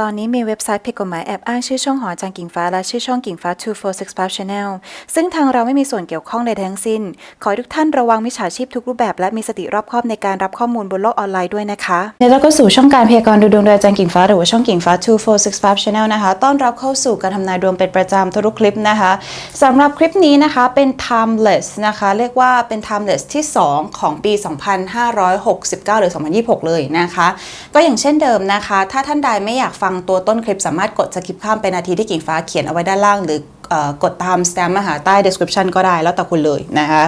ตอนนี้มีเว็บไซต์ผิดกฎหมายแอบอ้างชื่อช่องหอจารย์กิ่งฟ้าและชื่อช่องกิ่งฟ้า 2465 Channel ซึ่งทางเราไม่มีส่วนเกี่ยวข้องใดทั้งสิ้น ขอให้ทุกท่านระวังมิจฉาชีพทุกรูปแบบและมีสติรอบคอบในการรับข้อมูลบนโลกออนไลน์ด้วยนะคะในแล้วก็สู่ช่องการพยากรณ์ดูดวงโดยอาจารย์กิ่งฟ้าหรือว่าช่องกิ่งฟ้า 2465 Channel นะคะ ต้อนรับเข้าสู่การทำนายดวงเป็นประจำทุกคลิปนะคะสำหรับคลิปนี้นะคะเป็น timeless นะคะเรียกว่าเป็น timeless ที่ 2 ของปี 2569 หรือ 2026 เลยนะคะ ก็อย่างเช่นเดิมนะคะ ถ้าท่านใดไม่อยากฟังตัวต้นคลิปสามารถกดสกิปข้ามไปนาทีที่กิ่งฟ้าเขียนเอาไว้ด้านล่าง หรือกดตามสแตมมาหาใต้ description ก็ได้แล้วแต่คุณเลยนะคะ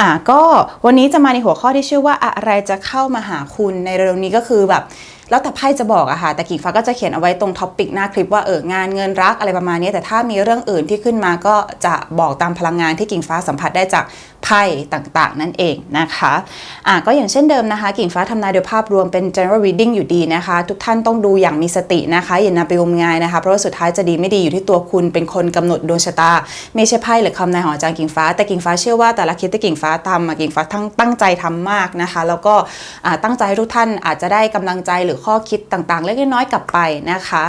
อะก็วันนี้จะมาในหัวข้อที่ชื่อว่าอะไรจะเข้ามาหาคุณในเร็วๆนี้ก็คือแบบ แล้วแต่ไพ่จะบอกอะค่ะ แต่กิ่งฟ้าก็จะเขียนเอาไว้ตรงท็อปปิกหน้าคลิปว่าเอองานเงินรักอะไรประมาณนี้ แต่ถ้ามีเรื่องอื่นที่ขึ้นมาก็จะบอกตามพลังงานที่กิ่งฟ้าสัมผัสได้จากไพ่ต่างๆ นั่นเองนะคะอะก็อย่างเช่นเดิมนะคะ กิ่งฟ้าทำนายโดยภาพรวมเป็น general reading อยู่ดีนะคะ ทุกท่านต้องดูอย่างมีสตินะคะอย่านำไปงมงายนะคะ เพราะว่าสุดท้ายจะดีไม่ดีอยู่ที่ตัวคุณเป็นคนกำหนดดวงชะตา ไม่ใช่ไพ่หรือคำนายของอาจารย์กิ่งฟ้า แต่กิ่งฟ้าเชื่อว่าแต่ละคลิปที่กิ่งฟ้าทำกิ่งฟ้าทั้งตั้งใจทำมากนะคะ แล้วก็ตั้งใจให้ทุกท่านอาจจะได้กำลังใจหรือข้อคิดต่างๆ เล็กน้อยกลับไปนะคะ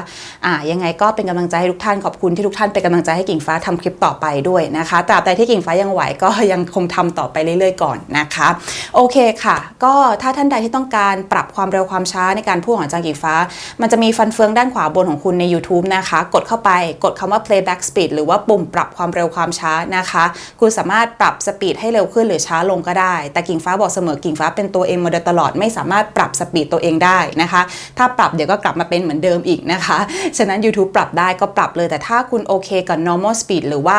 อ่ายังไงก็เป็นกำลังใจให้ทุกท่านขอบคุณที่ทุกท่านเป็นกำลังใจให้กิ่งฟ้าทำคลิปต่อไปด้วยนะคะตราบใดที่กิ่งฟ้ายังไหวก็ยังคงทำต่อไปเรื่อยๆก่อนนะคะโอเคค่ะ ก็ถ้าท่านใดที่ต้องการปรับความเร็วความช้าในการพูดของจารย์กิ่งฟ้า มันจะมีฟันเฟืองด้านขวาบนของคุณใน YouTube นะคะ กดเข้าไปกดคำว่า playback speed หรือว่าปุ่มปรับความเร็วความช้านะคะ คุณสามารถปรับสปีดให้เร็วขึ้นหรือช้าลงก็ได้ แต่กิ่งฟ้าบอกเสมอกิ่งฟ้าเป็นตัวเองมาโดยตลอดไม่สามารถปรับสปีดตัวเองได้นะคะถ้าปรับเดี๋ยวก็กลับมาเป็นเหมือนเดิมอีกนะคะ ฉะนั้น YouTube ปรับได้ก็ปรับเลย แต่ถ้าคุณโอเคกับ normal speed หรือว่า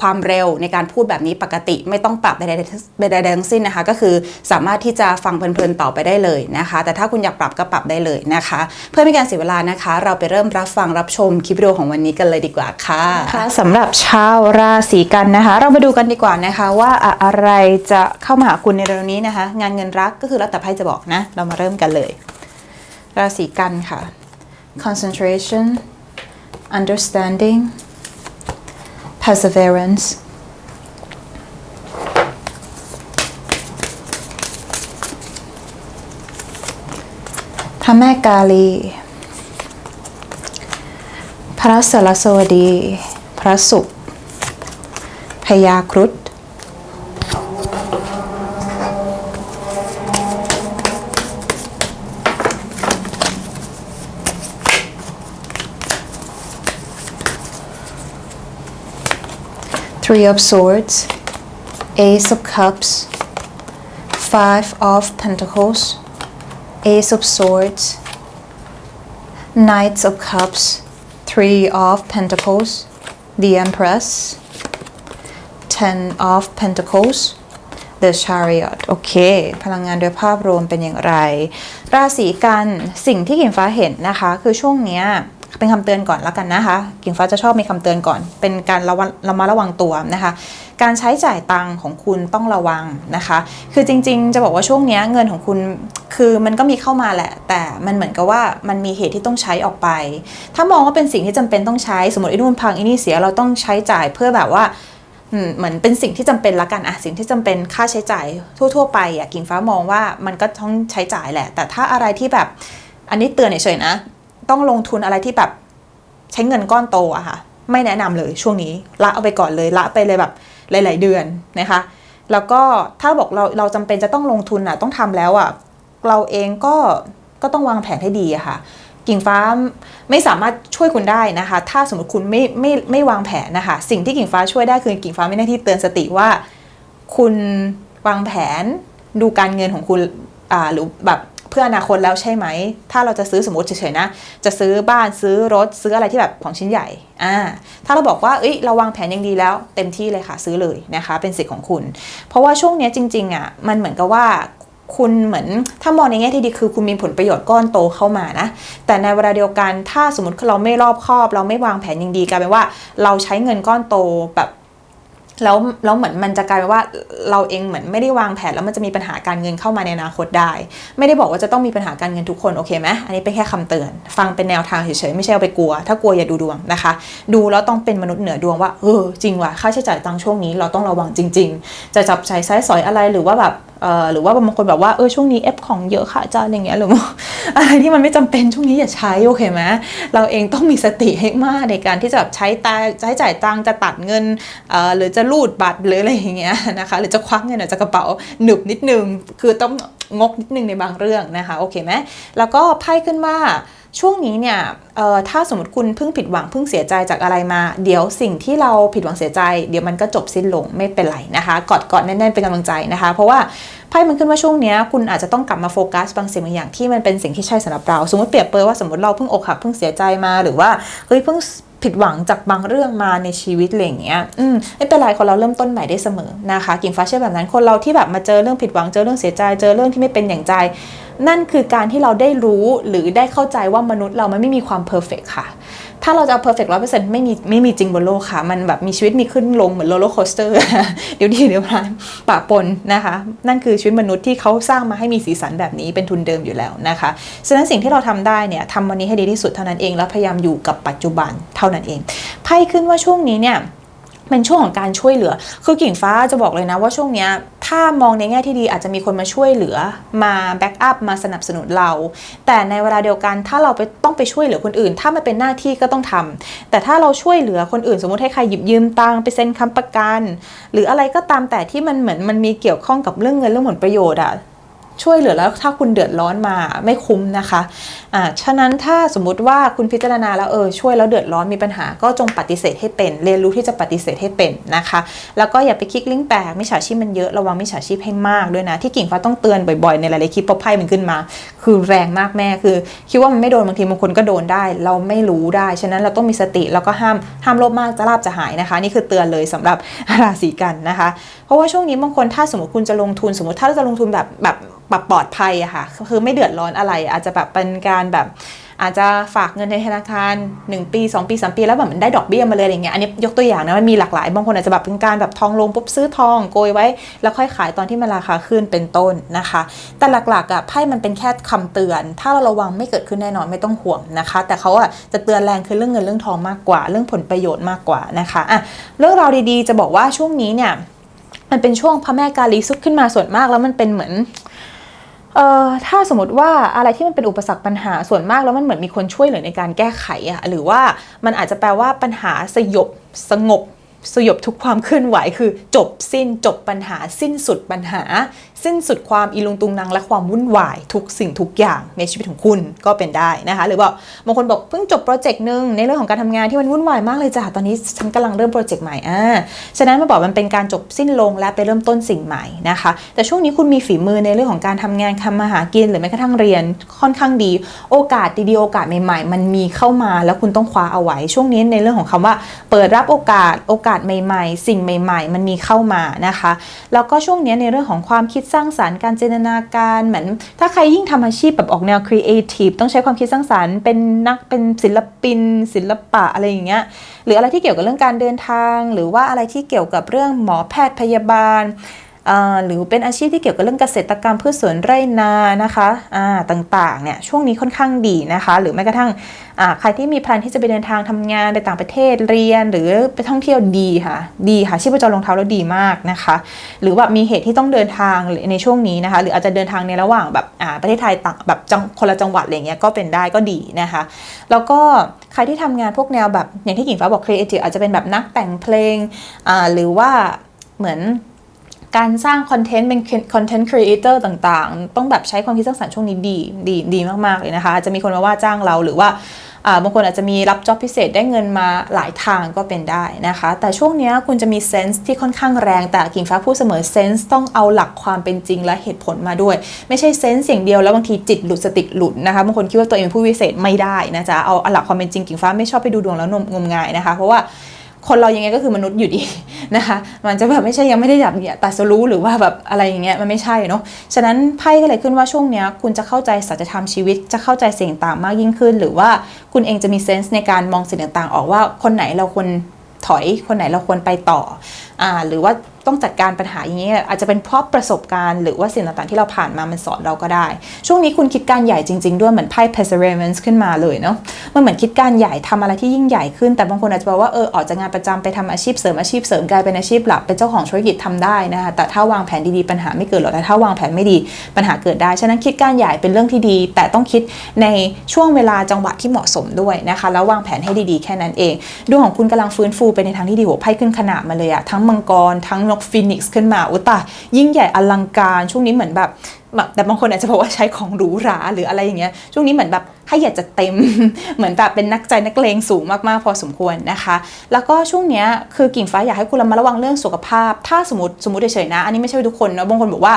ความเร็วในการพูดแบบนี้ปกติไม่ต้องปรับใดๆใดทั้งสิ้นนะคะ ก็คือสามารถที่จะฟังเพลินๆต่อไปได้เลยนะคะ แต่ถ้าคุณอยากปรับก็ปรับได้เลยนะคะ เพื่อไม่การเสียเวลานะคะ เราไปเริ่มรับฟังรับชมคลิปวิดีโอของวันนี้กันเลยดีกว่าค่ะคะสำหรับชาวราศีกันนะคะ เรามาดูกันดีกว่านะคะว่าอะไรจะเข้ามาหาคุณในเร็วนี้นะคะ งานเงินรักก็คือแล้วแต่ไพ่จะบอกนะ เรามาเริ่มกันเลย ราศีกันค่ะ concentration understanding perseverance พระแม่กาลี พระสรสวดี พระศุกร์พญาครุฑ Three of Swords, Ace of Cups, Five of Pentacles, Ace of Swords, Knights of Cups, Three of Pentacles, the Empress, Ten of Pentacles, The Chariot โอเค พลังงานโดยภาพรวมเป็นอย่างไร ราศีกัน สิ่งที่กิ่งฟ้าเห็นนะคะ คือช่วงเนี้ย เป็นคำเตือนก่อนแล้วกันนะคะกิ่งฟ้าจะชอบมีคำเตือนก่อน เป็นการระวังระมัดระวังตัวนะคะ การใช้จ่ายตังค์ของคุณต้องระวังนะคะ คือจริงๆ จะบอกว่าช่วงนี้เงินของคุณคือมันก็มีเข้ามาแหละ แต่มันเหมือนกับว่ามันมีเหตุที่ต้องใช้ออกไป ถ้ามองว่าเป็นสิ่งที่จำเป็นต้องใช้สมมติไอ้นู่นพังไอ้นี่เสียเราต้องใช้จ่ายเพื่อแบบว่าเหมือนเป็นสิ่งที่จำเป็นละกันอะสิ่งที่จำเป็นค่าใช้จ่ายทั่ว ๆ ไปอะกิ่งฟ้ามองว่ามันก็ต้องใช้จ่ายแหละ แต่ถ้าอะไรที่แบบอันนี้เตือนเฉยๆนะ ต้องลงทุนอะไรที่แบบใช้เงินก้อนโตอะค่ะ ไม่แนะนำเลยช่วงนี้ละเอาไปก่อนเลยละไปเลยแบบหลาย ๆ เดือนนะคะ แล้วก็ถ้าบอกเราเราจำเป็นจะต้องลงทุนอะต้องทำแล้วอะเราเองก็ก็ต้องวางแผนให้ดีอะค่ะ กิ่งฟ้าไม่สามารถช่วยคุณได้นะคะ ถ้าสมมติคุณไม่ไม่ไม่วางแผนนะคะ สิ่งที่กิ่งฟ้าช่วยได้คือกิ่งฟ้าไมีหน้าที่เตือนสติว่า คุณวางแผนดูการเงินของคุณอ่าหรือแบบ พื่ออนาคตแล้วใช่ไหม ถ้าเราจะซื้อสมมติเฉยๆนะ จะซื้อบ้านซื้อรถซื้ออะไรที่แบบของชิ้นใหญ่อ่าถ้าเราบอกว่าเอ้ยเราวางแผนอย่างดีแล้วเต็มที่เลยค่ะซื้อเลยนะคะ เป็นสิทธิ์ของคุณ เพราะว่าช่วงนี้จริงๆอะมันเหมือนกับว่าคุณเหมือนถ้ามองในแง่ที่ดีคือคุณมีผลประโยชน์ก้อนโตเข้ามานะ แต่ในเวลาเดียวกันถ้าสมมติเราไม่รอบคอบ เราไม่วางแผนอย่างดีกลายเป็นว่า เราใช้เงินก้อนโตแบบ แล้วแล้วเหมือนมันจะกลายเป็นว่าเราเองเหมือนไม่ได้วางแผนแล้วมันจะมีปัญหาการเงินเข้ามาในอนาคตได้ ไม่ได้บอกว่าจะต้องมีปัญหาการเงินทุกคนโอเคไหมอันนี้เป็นแค่คำเตือน ฟังเป็นแนวทางเฉยๆไม่ใช่เอาไปกลัว ถ้ากลัวอย่าดูดวงนะคะ ดูแล้วต้องเป็นมนุษย์เหนือดวงว่าเออจริงว่ะค่าใช้จ่ายตังช่วงนี้เราต้องระวังจริง ๆ จะจับใช้ใช้สอยอะไรหรือว่าแบบ หรือว่าบางคนแบบว่าเออช่วงนี้เอฟของเยอะค่ะอาจารย์อย่างเงี้ยหรือว่าอะไรที่มันไม่จำเป็นช่วงนี้อย่าใช้โอเคไหมเราเองต้องมีสติให้มากในการที่จะแบบใช้ตาใช้จ่ายตังจะตัดเงินหรือจะรูดบัตรหรืออะไรอย่างเงี้ยนะคะหรือจะควักเงินออกจากกระเป๋าหนึบนิดนึง คือต้องงกนิดนึงในบางเรื่องนะคะโอเคไหมแล้วก็ไพ่ขึ้นว่าช่วงนี้เนี่ยถ้าสมมติคุณเพิ่งผิดหวังเพิ่งเสียใจจากอะไรมา เดี๋ยวสิ่งที่เราผิดหวังเสียใจ เดี๋ยวมันก็จบสิ้นลงไม่เป็นไรนะคะ กอดกอดแน่นๆเป็นกำลังใจนะคะ เพราะว่า พ่มันขึ้นว่าช่วงนี้คุณอาจจะต้องกลับมาโฟกัสบางสิ่งบางอย่างที่มันเป็นสิ่งที่ใช่สำหรับเรา สมมติเปรียบเปรยว่าสมมติเราเพิ่งอกหักเพิ่งเสียใจมาหรือว่าเฮ้ยเพิ่งผิดหวังจากบางเรื่องมาในชีวิตอะไรอย่างเงี้ย อืมไม่เป็นไรคนเราเริ่มต้นใหม่ได้เสมอนะคะกิ่งฟ้าเชื่อแบบนั้นคนเราที่แบบมาเจอเรื่องผิดหวังเจอเรื่องเสียใจเจอเรื่องที่ไม่เป็นอย่างใจ นั่นคือการที่เราได้รู้หรือได้เข้าใจว่ามนุษย์เรามันไม่มีความเพอร์เฟกค่ะ ถ้าเราจะเอาเพอร์เฟกต์ร้อยเปอร์เซ็นต์ไม่มีไม่มีจริงบนโลกค่ะ มันแบบมีชีวิตมีขึ้นลงเหมือนโรลลอร์โคสเตอร์เดี๋ยวดีเดี๋ยวร้ายปะปนนะคะ นั่นคือชีวิตมนุษย์ที่เขาสร้างมาให้มีสีสันแบบนี้เป็นทุนเดิมอยู่แล้วนะคะฉะนั้นสิ่งที่เราทำได้เนี่ยทำวันนี้ให้ดีที่สุดเท่านั้นเองแล้วพยายามอยู่กับปัจจุบันเท่านั้นเองไพ่ขึ้นว่าช่วงนี้เนี่ยเป็นช่วงของการช่วยเหลือ คือกิ่งฟ้าจะบอกเลยนะว่าช่วงเนี้ย ถ้ามองในแง่ที่ดีอาจจะมีคนมาช่วยเหลือมาแบ็กอัพมาสนับสนุนเรา แต่ในเวลาเดียวกันถ้าเราไปต้องไปช่วยเหลือคนอื่น ถ้ามันเป็นหน้าที่ก็ต้องทำแต่ถ้าเราช่วยเหลือคนอื่น สมมติให้ใครหยิบยืมตังค์ไปเซ็นค้ำประกัน หรืออะไรก็ตามแต่ที่มันเหมือนมันมีเกี่ยวข้องกับเรื่องเงินเรื่องผลประโยชน์อะ ช่วยเหลือแล้วถ้าคุณเดือดร้อนมาไม่คุ้มนะคะอ่าฉะนั้นถ้าสมมุติว่าคุณพิจารณาแล้วเออช่วยแล้วเดือดร้อนมีปัญหาก็จงปฏิเสธให้เป็น เรียนรู้ที่จะปฏิเสธให้เป็นนะคะ แล้วก็อย่าไปคลิกลิงก์แปลกมิจฉาชีพมันเยอะระวังมิจฉาชีพให้มากด้วยนะที่กิ่งฟ้าต้องเตือนบ่อยๆในหลายๆคลิปพราะไพ่มันขึ้นมา คือแรงมากแม่คือ คิดว่ามันไม่โดนบางทีบางคนก็โดนได้ เราไม่รู้ได้ฉะนั้นเราต้องมีสติแล้วก็ห้ามห้ามโลภมากจะลาบจะหายนะคะ นี่คือเตือนเลยสำหรับราศีกันนะคะ เพราะว่าช่วงนี้บางคนถ้าสมมติคุณจะลงทุนสมมติถ้าเราจะลงทุนแบบแบบแบบปลอดภัยอะค่ะ คือไม่เดือดร้อนอะไร อาจจะแบบเป็นการแบบอาจจะฝากเงินในธนาคาร 1 ปี 2 ปี 3 ปีแล้วแบบมันได้ดอกเบี้ยมาเลยอะไรเงี้ยอันนี้ยกตัวอย่างนะมันมีหลากหลายบางคนอาจจะแบบเป็นการแบบทองลงปุ๊บซื้อทองโกยไว้ แล้วค่อยขายตอนที่มันราคาขึ้นเป็นต้นนะคะ แต่หลักๆอะไพ่มันเป็นแค่คำเตือน ถ้าเราระวังไม่เกิดขึ้นแน่นอนไม่ต้องห่วงนะคะ แต่เขาอะจะเตือนแรงคือเรื่องเงินเรื่องทองมากกว่า เรื่องผลประโยชน์มากกว่านะคะอะเรื่องราวดีๆ จะบอกว่าช่วงนี้เนี่ยมันเป็นช่วงพระแม่กาลีซุกขึ้นมาส่วนมากแล้วมันเป็นเหมือน เอ่อถ้าสมมติว่าอะไรที่มันเป็นอุปสรรคปัญหาส่วนมากแล้วมันเหมือนมีคนช่วยเหลือในการแก้ไขอะหรือว่ามันอาจจะแปลว่าปัญหาสยบสงบสยบทุกความเคลื่อนไหวคือจบสิ้นจบปัญหาสิ้นสุดปัญหาสิ้นสุดความอีลุงตุงนังและความวุ่นวายทุกสิ่งทุกอย่างในชีวิตของคุณก็เป็นได้นะคะ หรือว่าบางคนบอกเพิ่งจบโปรเจกต์หนึ่งในเรื่องของการทำงานที่มันวุ่นวายมากเลยจ้ะตอนนี้ฉันกำลังเริ่มโปรเจกต์ใหม่อ่าฉะนั้นมาบอกมันเป็นการจบสิ้นลงและไปเริ่มต้นสิ่งใหม่นะคะ แต่ช่วงนี้คุณมีฝีมือในเรื่องของการทำงานทำมาหากินหรือแม้กระทั่งเรียนค่อนข้างดี โอกาสดีๆโอกาสใหม่ๆ มันมีเข้ามาแล้วคุณต้องคว้าเอาไว้ ช่วงนี้ในเรื่องของคำว่า เปิดรับโอกาสโอกาสใหม่ ๆ สิ่งใหม่ ๆ มันมีเข้ามานะคะ แล้วก็ช่วงนี้ในเรื่องของความคิดสร้างสารรค์การจินตนาการเหมือนถ้าใครยิ่งทำอาชีพแบบออกแนวครีเอทีฟต้องใช้ความคิดสร้างสารรค์เป็นนักเป็นศิลปิน ศิลปะอะไรอย่างเงี้ยหรืออะไรที่เกี่ยวกับเรื่องการเดินทาง หรือว่าอะไรที่เกี่ยวกับเรื่องหมอแพทย์พยาบาล หรือเป็นอาชีพที่เกี่ยวกับเรื่องเกษตรกรรมพืชสวนไร่นานะคะต่างๆเนี่ยช่วงนี้ค่อนข้างดีนะคะ หรือแม้กระทั่งใครที่มีแพลนที่จะไปเดินทางทำงานไปต่างประเทศเรียน หรือไปท่องเที่ยวดีค่ะดีค่ะชีพจรรองเท้าแล้วดีมากนะคะ หรือว่ามีเหตุที่ต้องเดินทางในช่วงนี้นะคะ หรืออาจจะเดินทางในระหว่างแบบประเทศไทยต่างแบบคนละจังหวัดอะไรเงี้ยก็เป็นได้ก็ดีนะคะ แล้วก็ใครที่ทำงานพวกแนวแบบอย่างที่กิ่งฟ้าบอกครีเอทีฟอาจจะเป็นแบบนักแต่งเพลงหรือว่าเหมือน การสร้างคอนเทนต์เป็นคอนเทนต์ครีเอเตอร์ต่างๆ ต้องแบบใช้ความคิดสร้างสรรค์ช่วงนี้ดีดีดีมากๆเลยนะคะจะมีคนมาว่าจ้างเราหรือว่าบางคนอาจจะมีรับจ็อบพิเศษได้เงินมาหลายทางก็เป็นได้นะคะ แต่ช่วงนี้คุณจะมีเซนส์ที่ค่อนข้างแรงแต่กิ่งฟ้าพูดเสมอเซนส์ต้องเอาหลักความเป็นจริงและเหตุผลมาด้วย ไม่ใช่เซนส์อย่างเดียวแล้วบางทีจิตหลุดสติหลุดนะคะบางคนคิดว่าตัวเองเป็นผู้วิเศษไม่ได้นะจ๊ะเอาเอาหลักความเป็นจริงกิ่งฟ้าไม่ชอบไปดูดวงแล้วงมงายนะคะ เพราะว่า คนเรายังไงก็คือมนุษย์อยู่ดีนะคะ มันจะแบบไม่ใช่ยังไม่ได้แบบเนี่ยตัดสรู้หรือว่าแบบอะไรอย่างเงี้ยมันไม่ใช่เนาะฉะนั้นไพ่ก็เลยขึ้นว่าช่วงเนี้ยคุณจะเข้าใจสัจธรรมชีวิต จะเข้าใจสิ่งต่างมากยิ่งขึ้น หรือว่าคุณเองจะมีเซนส์ในการมองสิ่งต่างๆ ออกว่าคนไหนเราควรถอยคนไหนเราควรไปต่ออ่าหรือว่า ต้องจัดการปัญหาอย่างนี้อาจจะเป็นเพราะประสบการณ์หรือว่าสิ่งต่างๆที่เราผ่านมามันสอนเราก็ได้ ช่วงนี้คุณคิดการใหญ่จริง ๆ ด้วยเหมือนไพ่ perseverance ขึ้นมาเลยเนาะมันเหมือนคิดการใหญ่ทำอะไรที่ยิ่งใหญ่ขึ้น แต่บางคนอาจจะบอกว่าเออออกจากงานประจำไปทำอาชีพเสริมอาชีพเสริมกลายเป็นอาชีพหลักเป็นเจ้าของธุรกิจทำได้นะคะแต่ถ้าวางแผนดีๆปัญหาไม่เกิดหรอกแต่ถ้าวางแผนไม่ดีปัญหาเกิดได้ฉะนั้นคิดการใหญ่เป็นเรื่องที่ดี แต่ต้องคิดในช่วงเวลาจังหวะที่เหมาะสมด้วยนะคะแล้ววางแผนให้ดีๆแค่นั้นเองดวงของคุณกำลังฟื้นฟูไปในทางที่ดีโหไพ่ขึ้นขนาดมาเลยอะทั้งมังกรทั้งนกฟินิกซ์ขึ้นมาอุตายยิ่งใหญ่อลังการช่วงนี้เหมือนแบบแบบแต่บางคนอาจจะบอกว่าใช้ของหรูหราหรืออะไรอย่างเงี้ยช่วงนี้เหมือนแบบให้อยากจะเต็ม เหมือนแบบเป็นนักใจนักเลงสูงมากๆพอสมควรนะคะ แล้วก็ช่วงเนี้ยคือกิ่งฟ้าอยากให้คุณระมัดระวังเรื่องสุขภาพ ถ้าสมมติสมมติเฉยๆนะ อันนี้ไม่ใช่ทุกคนนะบางคนบอกว่า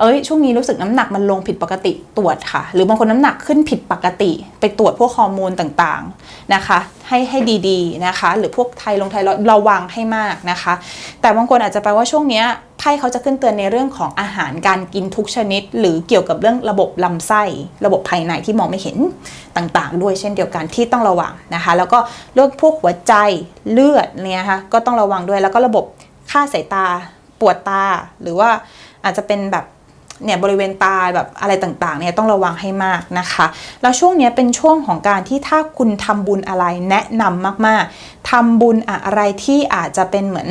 เอ้ยช่วงนี้รู้สึกน้ำหนักมันลงผิดปกติตรวจค่ะ หรือบางคนน้ำหนักขึ้นผิดปกติ ไปตรวจพวกฮอร์โมนต่างๆนะคะ ให้ให้ดีๆนะคะ หรือพวกไทลงไทรอยระวังให้มากนะคะ แต่บางคนอาจจะแปลว่าช่วงเนี้ยไพ่เขาจะขึ้นเตือนในเรื่องของอาหารการกินทุกชนิด หรือเกี่ยวกับเรื่องระบบลำไส้ ระบบภายในที่มองไม่เห็นต่างๆ ด้วยเช่นเดียวกันที่ต้องระวังนะคะ แล้วก็เรื่องพวกหัวใจเลือดเนี่ยค่ะก็ต้องระวังด้วยแล้วก็ระบบค่าสายตาปวดตา หรือว่าอาจจะเป็นแบบ เนี่ยบริเวณตาแบบอะไรต่างๆเนี่ยต้องระวังให้มากนะคะ แล้วช่วงนี้เป็นช่วงของการที่ถ้าคุณทำบุญอะไรแนะนำมากๆทำบุญอะไรที่อาจจะเป็นเหมือน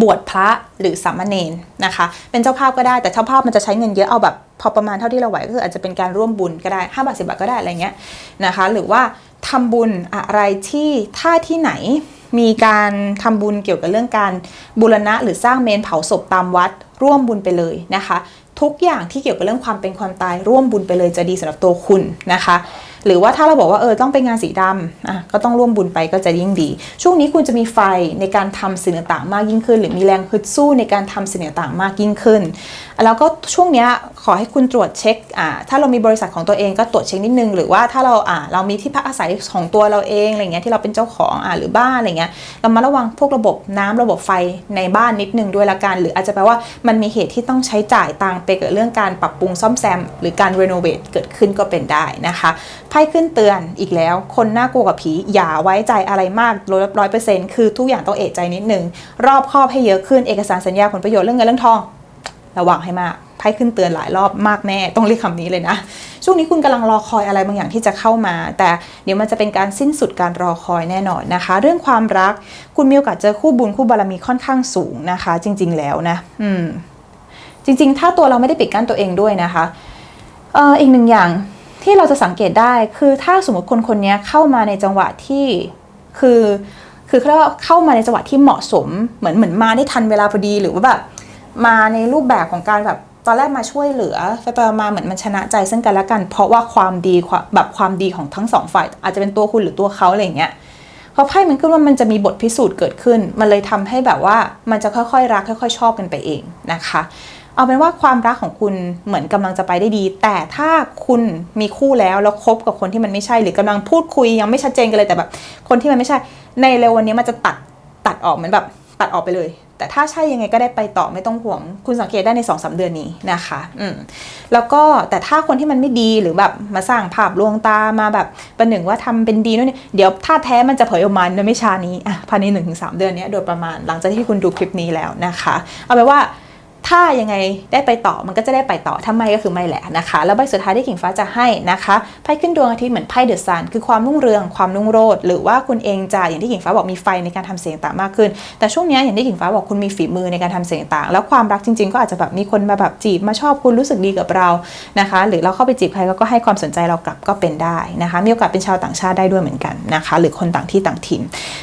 บวชพระหรือสามเณรนะคะ เป็นเจ้าภาพก็ได้แต่เจ้าภาพมันจะใช้เงินเยอะเอาแบบพอประมาณเท่าที่เราไหวก็คืออาจจะเป็นการร่วมบุญก็ได้5บาท10บาทก็ได้อะไรเงี้ยนะคะ หรือว่าทำบุญอะไรที่ถ้าที่ไหนมีการทำบุญเกี่ยวกับเรื่องการบูรณะ หรือสร้างเมนเผาศพตามวัด ร่วมบุญไปเลยนะคะ ทุกอย่างที่เกี่ยวกับเรื่องความเป็นความตายร่วมบุญไปเลยจะดีสำหรับตัวคุณนะคะ หรือว่าถ้าเราบอกว่าเออต้องไปงานสีดำอะก็ต้องร่วมบุญไปก็จะยิ่งดี ช่วงนี้คุณจะมีไฟในการทำสิ่งต่างๆมากยิ่งขึ้น หรือมีแรงฮึดสู้ในการทำสิ่งต่างๆมากยิ่งขึ้นแล้วก็ช่วงนี้ขอให้คุณตรวจเช็คถ้าเรามีบริษัทของตัวเองก็ตรวจเช็คนิดนึง หรือว่าถ้าเราเรามีที่พักอาศัยของตัวเราเองอะไรเงี้ยที่เราเป็นเจ้าของอหรือบ้านอะไรเงี้ยเรามาระวังพวกระบบน้ำระบบไฟในบ้านนิดนึงด้วยละกันหรืออาจจะแปลว่ามันมีเหตุที่ต้องใช้จ่ายตังไปกับเรื่องการปรับปรุงซ่อมแซม หรือการรีโนเวทเกิดขึ้นก็เป็นได้นะคะไพ่ขึ้นเตือนอีกแล้ว คนน่ากลัวกับผีอย่าไว้ใจอะไรมากร้อยเปอร์เซ็นต์คือทุกอย่างต้องเอะใจนิดนึงรอบครอบให้เยอะขึ้นเอกสารสัญญาผลประโยชน์เรื่องเงินเรื่องทอง ระวังให้มากไพ่ขึ้นเตือนหลายรอบมากแน่ต้องเรียกคำนี้เลยนะ ช่วงนี้คุณกำลังรอคอยอะไรบางอย่างที่จะเข้ามา แต่เดี๋ยวมันจะเป็นการสิ้นสุดการรอคอยแน่นอนนะคะ เรื่องความรักคุณมีโอกาสเจอคู่บุญคู่บารมีค่อนข้างสูงนะคะ จริง ๆ แล้วนะอืมจริง ๆ ถ้าตัวเราไม่ได้ปิดกั้นตัวเองด้วยนะคะเอ่ออีกหนึ่งอย่างที่เราจะสังเกตได้คือถ้าสมมติคนคนนี้เข้ามาในจังหวะที่คือคือเขาเรียกว่าเข้ามาในจังหวะที่เหมาะสมเหมือนเหมือนมาได้ทันเวลาพอดีหรือว่าแบบ มาในรูปแบบของการแบบตอนแรกมาช่วยเหลือไปไปมาเหมือนมันชนะใจซึ่งกันและกัน เพราะว่าความดีแบบความดีของทั้งสองฝ่าย อาจจะเป็นตัวคุณหรือตัวเขาอะไรอย่างเงี้ยพอไพ่มันขึ้นว่ามันจะมีบทพิสูจน์เกิดขึ้น มันเลยทำให้แบบว่ามันจะค่อยๆรักค่อย ๆ ชอบกันไปเองนะคะ เอาเป็นว่าความรักของคุณเหมือนกำลังจะไปได้ดี แต่ถ้าคุณมีคู่แล้วแล้วคบกับคนที่มันไม่ใช่หรือกำลังพูดคุยยังไม่ชัดเจนกันเลยแต่แบบ คนที่มันไม่ใช่ ในเร็ววันนี้มันจะตัดตัดออกเหมือนแบบตัดออกไปเลย แต่ถ้าใช่ยังไงก็ได้ไปต่อไม่ต้องห่วง คุณสังเกตได้ใน2อสเดือนนี้นะคะอืมแล้วก็แต่ถ้าคนที่มันไม่ดีหรือแบบมาสร้างภาพลวงตามาแบบประหนึ่งว่าทำเป็นดีนู่นนี่เดี๋ยวถ้าแท้มันจะเผยออกมาในไม่ช้านี้อะภายในหนึ่งถึงสเดือนนี้โดยประมาณหลังจากที่คุณดูคลิปนี้แล้วนะคะ เอาไปว่า ถ้ายังไงได้ไปต่อมันก็จะได้ไปต่อถ้าไม่ก็คือไม่แหละนะคะ แล้วใบสุดท้ายที่กิ่งฟ้าจะให้นะคะไพ่ขึ้นดวงอาทิตย์เหมือนไพ่เดอะซันคือความรุ่งเรืองความรุ่งโรจน์หรือว่าคุณเองจะอย่างที่กิ่งฟ้าบอกมีไฟในการทำเสียงต่างมากขึ้น แต่ช่วงนี้อย่างที่กิ่งฟ้าบอกคุณมีฝีมือในการทำเสียงต่าง แล้วความรักจริง ๆ ก็อาจจะแบบมีคนมาแบบจีบมาชอบคุณรู้สึกดีกับเรานะคะ หรือเราเข้าไปจีบใครเขาก็ให้ความสนใจเรากลับก็เป็นได้นะคะ มีโอกาสเป็นชาวต่างชาติได้ด้วยเหมือนกันนะคะ หรือคนต่างที่ต่างถิ่น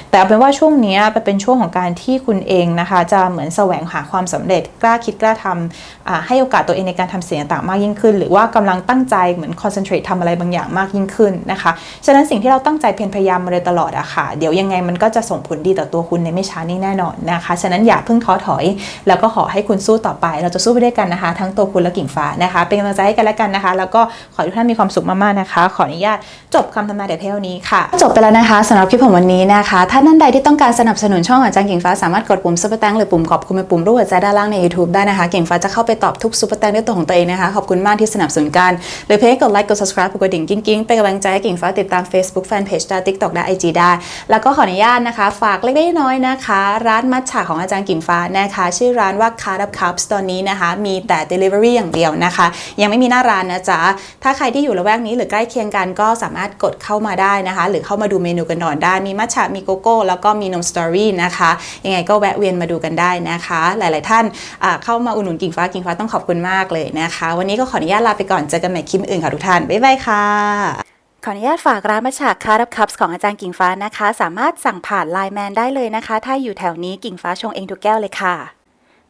แต่เอาเป็นว่าช่วงนี้เป็นช่วงของการที่คุณเองนะคะ จะเหมือนแสวงหาความสำเร็จกล้าคิดกล้าทำให้โอกาสตัวเองในการทำเสียงต่างมากยิ่งขึ้น หรือว่ากำลังตั้งใจเหมือนคอนเซนเทรตทำอะไรบางอย่างมากยิ่งขึ้นนะคะฉะนั้นสิ่งที่เราตั้งใจเพียรพยายามมาโดยตลอดอะค่ะเดี๋ยวยังไงมันก็จะส่งผลดีต่อตัวคุณในไม่ช้านี้แน่นอนนะคะฉะนั้นอย่าเพิ่งท้อถอย แล้วก็ขอให้คุณสู้ต่อไป เราจะสู้ไปด้วยกันนะคะ ทั้งตัวคุณและกิ่งฟ้านะคะ เป็นกำลังใจให้กันและกันนะคะ แล้วก็ขอให้ทุกท่านมีความสุขมากๆนะคะ ขออนุญาตจบคำทำนายเดี๋ยวเท่านี้ค่ะ จบไปแล้วนะคะสำหรับคลิปของวันนี้นะคะ ถ้าท่านใดที่ต้องการสนับสนุนช่องอาจารย์กิ่งฟ้าสามารถกดปุ่มซุปเปอร์แตงหรือปุ่มขอบคุณเป็นปุ่มรูปหัวใจด้านล่างใน YouTube ได้ได้นะคะ เก่งฟ้าจะเข้าไปตอบทุกซุปเปอร์แตงด้วยตัวของตัวเองนะคะ ขอบคุณมากที่สนับสนุนกันหรือเพียงกดไลค์กด subscribe กดกระดิ่งกิ้งๆเป็นกำลังใจให้เก่งฟ้าติดตาม Facebook Fanpage ได้ TikTok ได้ IG ได้ แล้วก็ขออนุญาตนะคะ ฝากเล็กๆน้อยๆนะคะ ร้านมัทฉะของอาจารย์กิ่งฟ้านะคะ ชื่อร้านว่า Card Up Cups ตอนนี้นะคะ มีแต่ Delivery อย่างเดียวนะคะ ยังไม่มีหน้าร้านนะจ๊ะถ้าใครที่อยู่ละแวกนี้หรือใกล้เคียงกันก็สามารถกดเข้ามาได้นะคะ หรือเข้ามาดูเมนูกันก่อนได้มีมัทฉะมีโกโก้แล้วก็มีนมสตอรี่นะคะยังไงก็แวะเวียนมาดูกันได้นะคะ หลาย ๆ ท่านอ่าเข้ามาอุดหนุนกิ่งฟ้ากิ่งฟ้าต้องขอบคุณมากเลยนะคะ วันนี้ก็ขออนุญาตลาไปก่อนเจอกันใหม่คลิปอื่นค่ะทุกท่าน บ๊ายบายค่ะขออนุญาตฝากร้านมาฉากคารับคัพของอาจารย์กิ่งฟ้านะคะ สามารถสั่งผ่านไลน์แมนได้เลยนะคะ ถ้าอยู่แถวนี้กิ่งฟ้าชงเองทุกแก้วเลยค่ะ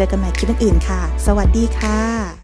เจอกันใหม่คลิปอื่นๆค่ะ สวัสดีค่ะ